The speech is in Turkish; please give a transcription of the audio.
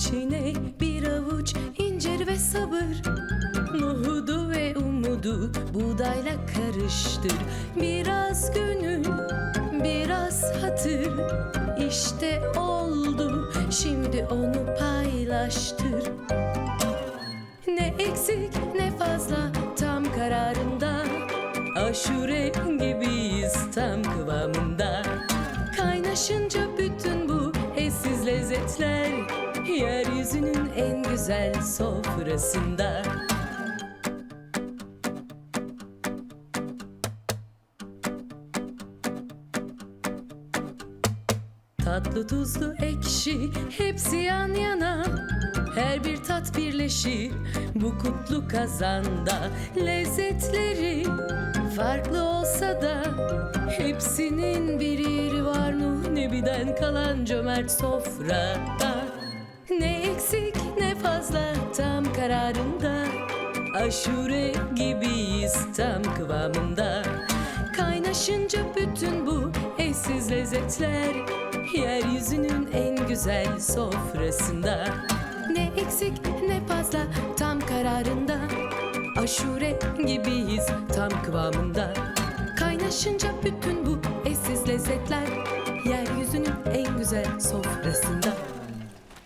İçine bir avuç incir ve sabır. Nohudu ve umudu buğdayla karıştır. Biraz gönül, biraz hatır. İşte oldu, şimdi onu paylaştır. Ne eksik ne fazla tam kararında. Aşure gibiyiz tam kıvamında. Kaynaşınca bütün bu eşsiz lezzetler Yeryüzünün en güzel sofrasında. Tatlı tuzlu ekşi hepsi yan yana. Her bir tat birleşir bu kutlu kazanda. Lezzetleri farklı olsa da Hepsinin bir yeri var Nuh Nebi'den kalan cömert sofrada kararında Aşure gibiyiz tam kıvamında. Kaynaşınca bütün bu eşsiz lezzetler Yeryüzünün en güzel sofrasında. Ne eksik ne fazla tam kararında. Aşure gibiyiz tam kıvamında. Kaynaşınca bütün bu eşsiz lezzetler Yeryüzünün en güzel sofrasında